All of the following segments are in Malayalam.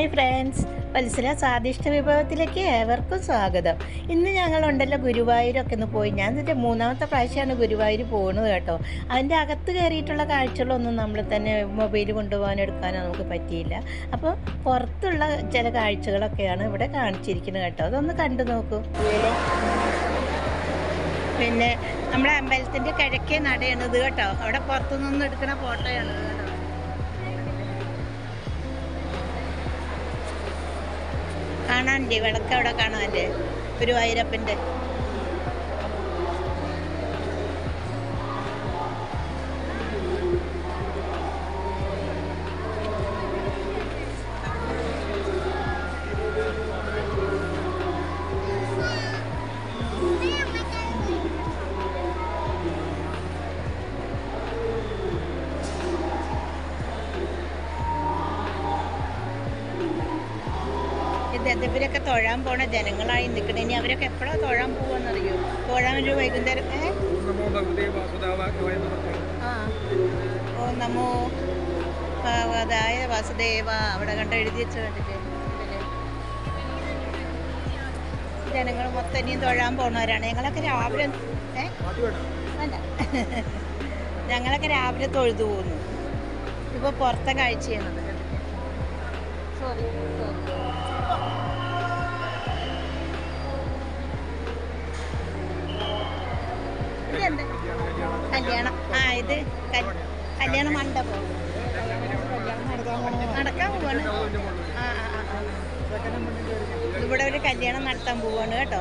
Hi friends. വത്സല സ്വാദിഷ്ട വിഭവത്തിലേക്ക് ഏവർക്കും സ്വാഗതം. ഇന്ന് ഞങ്ങളുണ്ടല്ലോ ഗുരുവായൂരൊക്കെ ഒന്ന് പോയി. ഞാൻ എന്റെ മൂന്നാമത്തെ പ്രാവശ്യമാണ് ഗുരുവായൂർ പോകുന്നത് കേട്ടോ. അതിന്റെ അകത്ത് കയറിയിട്ടുള്ള കാഴ്ചകളൊന്നും നമ്മൾ തന്നെ മൊബൈൽ കൊണ്ടുപോകാനോ എടുക്കാനോ നമുക്ക് പറ്റിയില്ല. അപ്പോൾ പുറത്തുള്ള ചില കാഴ്ചകളൊക്കെയാണ് ഇവിടെ കാണിച്ചിരിക്കുന്നത് കേട്ടോ. അതൊന്ന് കണ്ടു നോക്കൂ. പിന്നെ നമ്മുടെ അമ്പലത്തിന്റെ കിഴക്കേ നടയാണിത് കേട്ടോ. അവിടെ പുറത്തുനിന്ന് എടുക്കുന്ന ഫോട്ടോയാണ് കാണാനില്ലേ? വിളക്ക് അവിടെ ഒരു ഗുരുവായൂരപ്പന്റെ. ഇവരൊക്കെ തൊഴാൻ പോണ ജനങ്ങളായി നിൽക്കണേ. ഇനി അവരൊക്കെ എപ്പോഴാ തൊഴാൻ പോവാന്നറിയോ? തൊഴാൻ ഒരു വൈകുന്നേരം ആ. ഓ നമോ ഭഗവതായ വാസുദേവ. അവിടെ കണ്ട എഴുതി വെച്ച് കണ്ടിട്ട്. ജനങ്ങൾ മൊത്തം ഇനിയും തൊഴാൻ പോണവരാണ്. ഞങ്ങളൊക്കെ രാവിലെ ഏ? അല്ല. ഞങ്ങളൊക്കെ രാവിലെ തൊഴുതു പോകുന്നു ഇപ്പൊ പുറത്തെ കാഴ്ചയാണ്. സോറി സോറി ആ ഇത് കല്യാണ മണ്ഡപം. നടക്കാൻ പോവാണ്. ആ. ഇവിടെ ഒരു കല്യാണം നടത്താൻ പോവാണ് കേട്ടോ.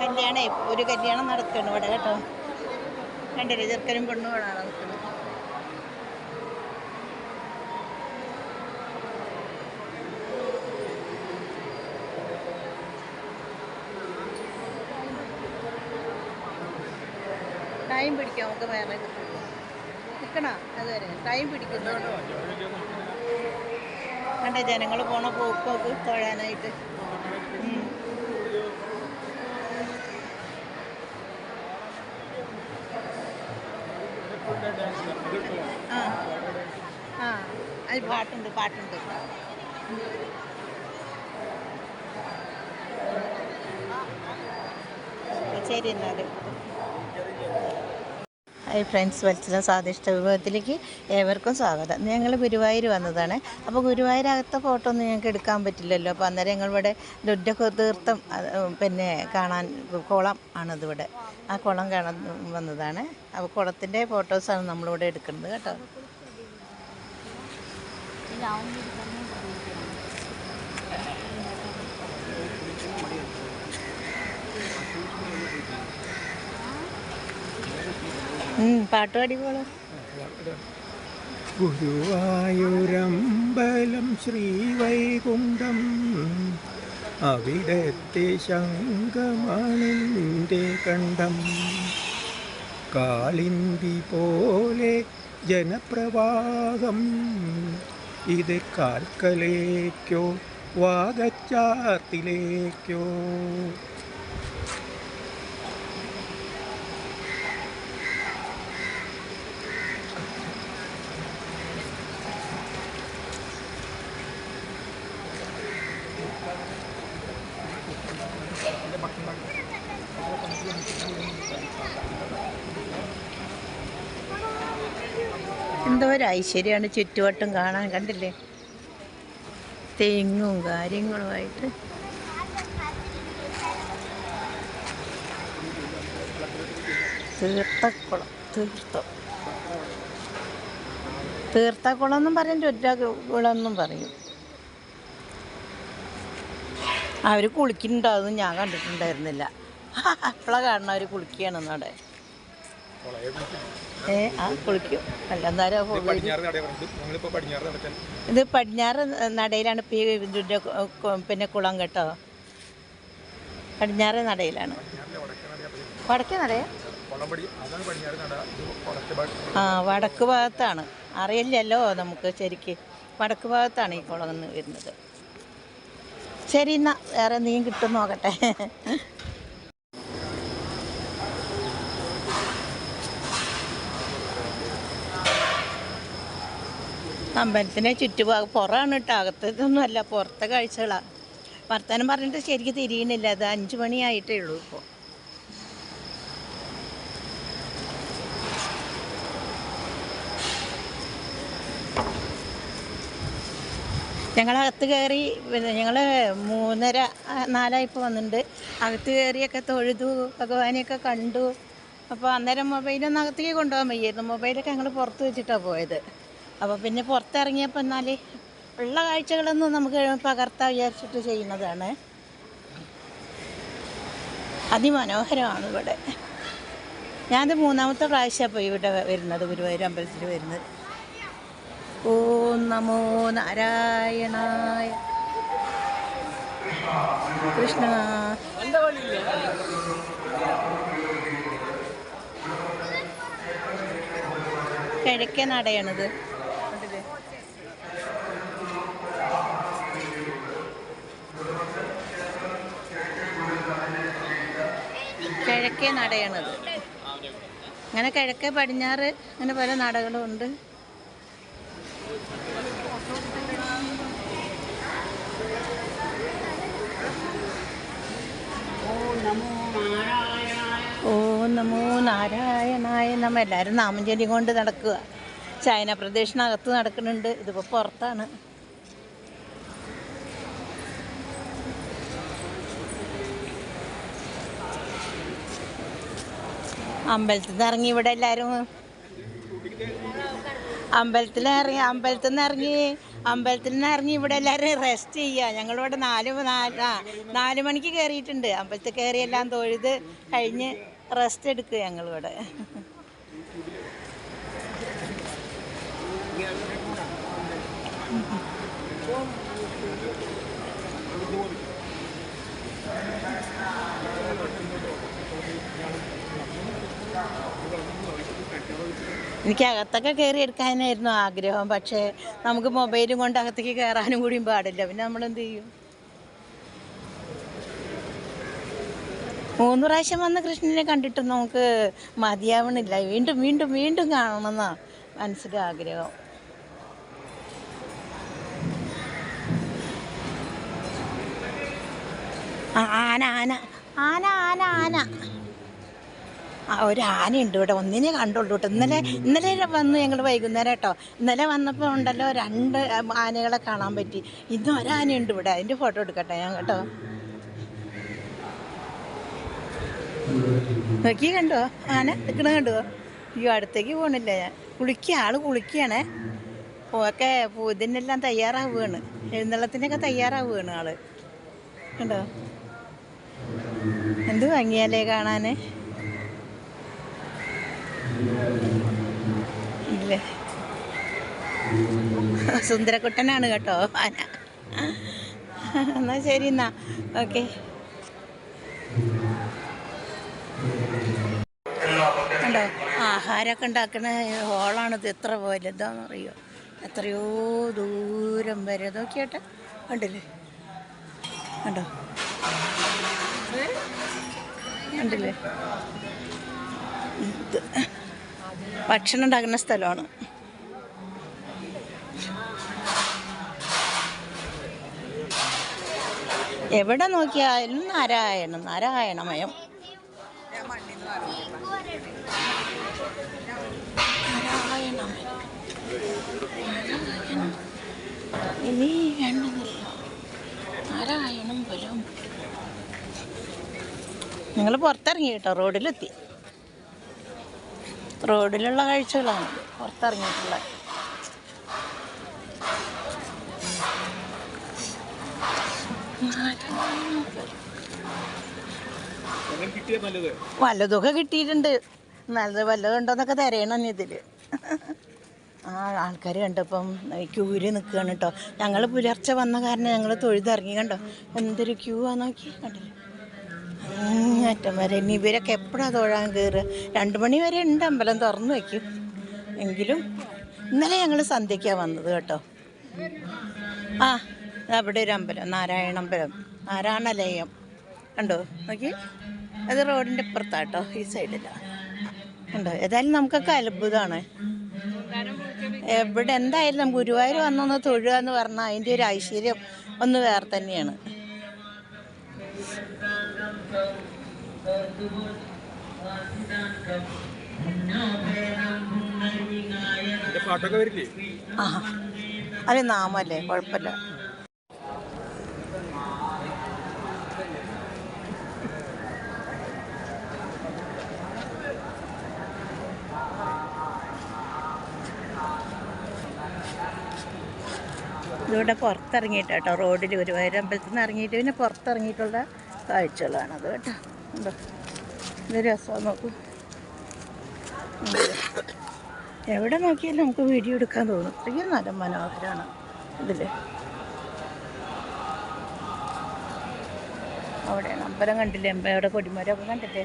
കല്യാണേ ഒരു കല്യാണം നടക്കണം ഇവിടെ കേട്ടോ. കണ്ടില്ലേ ചെറുക്കനും പെണ്ണുകളാണ് നടക്കുന്നത്. ടൈം പിടിക്കാം നമുക്ക് വേറെ നിൽക്കണോ അതുവരെ. ടൈം പിടിക്കുന്നു. കണ്ടേ ജനങ്ങൾ പോണ പോക്കൊക്കെ തൊഴാനായിട്ട്. ആ. അത് പാട്ടുണ്ട് പാട്ടുണ്ട്. ശരി എന്നാൽ ഹായ് ഫ്രണ്ട്സ് വത്സല സ്വാദിഷ്ട വിഭവത്തിലേക്ക് ഏവർക്കും സ്വാഗതം. ഞങ്ങൾ ഗുരുവായൂർ വന്നതാണ്. അപ്പോൾ ഗുരുവായൂരകത്തെ ഫോട്ടോ ഒന്നും ഞങ്ങൾക്ക് എടുക്കാൻ പറ്റില്ലല്ലോ. അപ്പോൾ അന്നേരം ഞങ്ങളിവിടെ ലുഡ തീർത്ഥം പിന്നെ കാണാൻ കുളം ആണിതിവിടെ. ആ കുളം കാണാൻ വന്നതാണ്. അപ്പോൾ കുളത്തിന്റെ ഫോട്ടോസാണ് നമ്മളിവിടെ എടുക്കുന്നത് കേട്ടോ. പാട്ട് പാടിക്കോളൂ. ഗുരുവായൂരമ്പലം ശ്രീവൈകുണ്ഠം. അവിടത്തെ ശങ്കമാണിന്റെ കണ്ഠം. കാളിന്തി പോലെ ജനപ്രവാഹം. ഇത് കാൽക്കലേക്കോ വാഗച്ചാർത്തിലേക്കോ. എന്തോ ഒരു ഐശ്വര്യമാണ് ചുറ്റുവട്ടം കാണാൻ കണ്ടില്ലേ? തെങ്ങും കാര്യങ്ങളുമായിട്ട്. തീർത്ഥക്കുളം തീർത്ഥം. തീർത്ഥക്കുളം എന്നും പറയും. ചുറ്റക്കുളം എന്നും പറയും അവർ കുളിക്കുന്നുണ്ടാവും ഞാൻ കണ്ടിട്ടുണ്ടായിരുന്നില്ല. അപ്പോഴാണ് കാണണം അവർ കുളിക്കുകയാണെന്ന് അവിടെ ഏ ആ കുളിക്കും. അല്ല എന്നാലും ഇത് പടിഞ്ഞാറ് നടയിലാണ് ഇപ്പം ഈ ഇതിന്റെ പിന്നെ കുളം കേട്ടോ. പടിഞ്ഞാറ് നടയിലാണ്. വടക്കേ നടയാ ആ വടക്ക് ഭാഗത്താണ്. അറിയില്ലല്ലോ നമുക്ക് ശരിക്ക്. വടക്ക് ഭാഗത്താണ് ഈ കുളം എന്ന് വരുന്നത്. ശരി എന്നാ വേറെ എന്തെങ്കിലും കിട്ടും നോക്കട്ടെ. അമ്പലത്തിന്റെ ചുറ്റുഭാഗം പുറമാണ് കേട്ടോ. അകത്തതൊന്നും അല്ല പുറത്തെ കാഴ്ചകളാണ് വർത്തമാനം പറഞ്ഞിട്ട് ശരിക്കും തിരിയണില്ല അത് അഞ്ച് മണിയായിട്ടേ ഉള്ളൂ ഇപ്പോൾ ഞങ്ങളകത്ത് കയറി പിന്നെ ഞങ്ങൾ മൂന്നര നാലായപ്പോൾ വന്നിട്ടുണ്ട് അകത്ത് കയറിയൊക്കെ തൊഴുതു ഭഗവാനെയൊക്കെ കണ്ടു. അപ്പോൾ അന്നേരം മൊബൈലൊന്നും അകത്തേക്ക് കൊണ്ടുപോകാൻ വയ്യായിരുന്നു. മൊബൈലൊക്കെ ഞങ്ങൾ പുറത്ത് വെച്ചിട്ടാണ് പോയത്. അപ്പോൾ പിന്നെ പുറത്തിറങ്ങിയപ്പോൾ എന്നാൽ ഉള്ള കാഴ്ചകളൊന്നും നമുക്ക് പകർത്താൻ വിചാരിച്ചിട്ട് ചെയ്യുന്നതാണ്. അതിമനോഹരമാണ് ഇവിടെ. ഞാനത് മൂന്നാമത്തെ പ്രാവശ്യമാണ് പോയി ഇവിടെ വരുന്നത് ഗുരുവായൂർ അമ്പലത്തിൽ വരുന്നത്. ഓ നമോ നാരായണായ കൃഷ്ണ. കിഴക്കേ നടയാണിത്. കിഴക്കേ നടയാണത്. അങ്ങനെ കിഴക്കേ പടിഞ്ഞാറ് അങ്ങനെ പല നടകളും ഉണ്ട് ഓ നമോ നാരായണായ നമ്മ എല്ലാവരും നാമം കൊണ്ട് നടക്കുക. ചൈന പ്രദേശിനകത്ത് നടക്കുന്നുണ്ട്. ഇതിപ്പോൾ പുറത്താണ്. അമ്പലത്തിൽ നിന്ന് ഇറങ്ങി ഇവിടെ എല്ലാവരും അമ്പലത്തിൽ ഇറങ്ങി അമ്പലത്തിൽ നിന്ന് ഇറങ്ങി അമ്പലത്തിൽ നിന്ന് ഇറങ്ങി ഇവിടെ എല്ലാവരും റെസ്റ്റ് ചെയ്യുക ഞങ്ങളിവിടെ നാല് നാല് ആ നാല് മണിക്ക് കയറിയിട്ടുണ്ട് അമ്പലത്തിൽ കയറി എല്ലാം തൊഴുത് കഴിഞ്ഞ് റെസ്റ്റ് എടുക്കുക ഞങ്ങളിവിടെ. എനിക്ക് അകത്തൊക്കെ കയറി എടുക്കാനായിരുന്നു ആഗ്രഹം പക്ഷേ നമുക്ക് മൊബൈലും കൊണ്ട് അകത്തേക്ക് കയറാനും കൂടിയും പാടില്ല. പിന്നെ നമ്മൾ എന്ത് ചെയ്യും? മൂന്ന് പ്രാവശ്യം വന്ന കൃഷ്ണനെ കണ്ടിട്ട് നമുക്ക് മതിയാവണില്ല. വീണ്ടും വീണ്ടും വീണ്ടും കാണണമെന്നാ മനസ്സിൽ ആഗ്രഹം. ആന ആന. ആന ആന ആന. ഒരു ആനയുണ്ട് ഇവിടെ. ഒന്നിനെ കണ്ടുള്ളൂ കേട്ടോ. ഇന്നലെ ഇന്നലെ വന്നു ഞങ്ങൾ വൈകുന്നേരം കേട്ടോ. ഇന്നലെ വന്നപ്പോൾ ഉണ്ടല്ലോ രണ്ട് ആനകളെ കാണാൻ പറ്റി. ഇന്നും ഒരാനയുണ്ട് ഇവിടെ. അതിന്റെ ഫോട്ടോ എടുക്കട്ടെ ഞാൻ കേട്ടോ. നോക്കി കണ്ടോ? ആന നിൽക്കണ കണ്ടോ? അയ്യോ അടുത്തേക്ക് പോകണില്ല ഞാൻ. കുളിക്കുക ആൾ കുളിക്കുകയാണേ ഒക്കെ ഇതിനെല്ലാം തയ്യാറാവുകയാണ്. എഴുന്നള്ളത്തിനൊക്കെ തയ്യാറാവുകയാണ് ആൾ. കണ്ടോ? എന്ത് ഭംഗിയല്ലേ കാണാന്? ഇല്ലേ? സുന്ദരക്കുട്ടനാണ് കേട്ടോ ആന. എന്നാ ശരി എന്നാ. ഓക്കെ. കണ്ടോ? ആഹാരമൊക്കെ ഉണ്ടാക്കുന്ന ഹോളാണിത്. എത്ര വലുതാണെന്നറിയോ? എത്രയോ ദൂരം വരെ. നോക്കിയാട്ടെ. കണ്ടില്ലേ? കണ്ടോ? കണ്ടില്ലേ? ഭക്ഷണം ഉണ്ടാക്കുന്ന സ്ഥലമാണ്. എവിടെ നോക്കിയാലും നാരായണം നാരായണമയം. നാരായണമയം നാരായണം. ഇനി നാരായണം ബലം ഞങ്ങൾ പുറത്തിറങ്ങി കേട്ടോ റോഡിലെത്തി. റോഡിലുള്ള കാഴ്ചകളാണ്. പുറത്തിറങ്ങിയിട്ടുള്ള. വല്ലതൊക്കെ കിട്ടിയിട്ടുണ്ട്. നല്ലത് വല്ലതും ഉണ്ടോന്നൊക്കെ തിരയണം ഇതിൽ ആ ആൾക്കാർ കണ്ടപ്പം ക്യൂവിൽ നിൽക്കുകയാണ് കേട്ടോ ഞങ്ങൾ പുലർച്ചെ വന്ന കാരണം ഞങ്ങൾ തൊഴുതിറങ്ങി കണ്ടോ? എന്തൊരു ക്യൂ ആ നോക്കി കണ്ടില്ലേ. അറ്റം വരെ. ഇനി ഇവരൊക്കെ എപ്പോഴാണ് തൊഴാൻ കയറുക? രണ്ട് മണി വരെ ഉണ്ട്. അമ്പലം തുറന്നു വയ്ക്കും. എങ്കിലും ഇന്നലെ ഞങ്ങൾ സന്ധ്യയ്ക്കാണ് വന്നത് കേട്ടോ. ആ അവിടെ ഒരു അമ്പലം. നാരായണമ്പലം നാരായണലയം. കണ്ടോ? നോക്കി. അത് റോഡിന്റെ ഇപ്പുറത്താട്ടോ ഈ സൈഡിലാണ് കണ്ടോ? ഏതായാലും നമുക്കൊക്കെ അത്ഭുതമാണ് എവിടെ എന്തായാലും നമുക്ക് ഗുരുവായൂർ വന്നൊന്ന് തൊഴുക എന്ന് പറഞ്ഞാൽ അതിന്റെ ഒരു ഐശ്വര്യം ഒന്ന് വേറെ തന്നെയാണ്. പാട്ടൊക്കെ അത് നാമല്ലേ? കുഴപ്പമില്ല. ഇവിടെ പുറത്തിറങ്ങിയിട്ട് കേട്ടോ റോഡിൽ ഗുരുവായൂർ അമ്പലത്തിൽ നിന്ന് ഇറങ്ങിയിട്ട് പിന്നെ പുറത്തിറങ്ങിയിട്ടുള്ള കാഴ്ചകളാണത് കേട്ടോ. രസമാണ് നോക്കൂ. എവിടെ നോക്കിയാലും നമുക്ക് വീഡിയോ എടുക്കാൻ തോന്നും. അത്രയും നല്ല മനോഹരമാണ് ഇതിൽ അവിടെ അമ്പലം കണ്ടില്ലേ? അമ്പ അവിടെ കൊടിമരമൊക്കെ കണ്ടില്ലേ?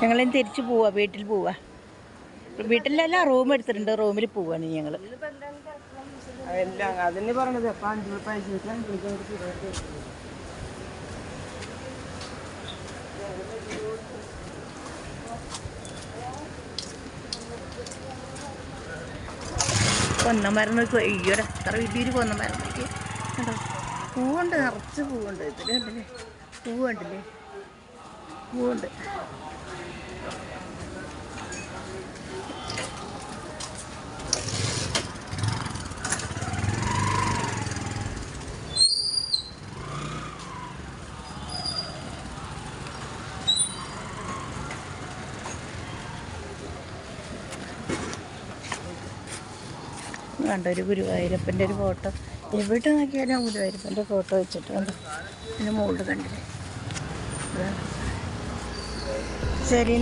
കണ്ടോ, തിരിച്ചു പോവാ വീട്ടിൽ പോവാ. വീട്ടിലല്ല റൂം എടുത്തിട്ടുണ്ട്. റൂമിൽ പോവാണ് ഞങ്ങൾ എല്ലാം അതിന് പറഞ്ഞത് അപ്പൊ അഞ്ചു പൈസ അഞ്ചു പൊന്നമരം നോക്കി അയ്യോടെ എത്ര വലിയൊരു കൊന്നമരം നോക്കി കണ്ടോ? പൂവുണ്ട് നിറച്ച് പൂവുണ്ട്. ഇതിൽ കണ്ടില്ലേ? പൂവ് കണ്ടില്ലേ പൂവുണ്ട്. കണ്ടോ? ഒരു ഗുരുവായൂരപ്പന്റെ ഒരു ഫോട്ടോ. എവിടെ നോക്കിയാലും ഗുരുവായൂരപ്പന്റെ ഫോട്ടോ വെച്ചിട്ട് കണ്ടോ? പിന്നെ മുകളിൽ കണ്ടില്ലേ? ശരി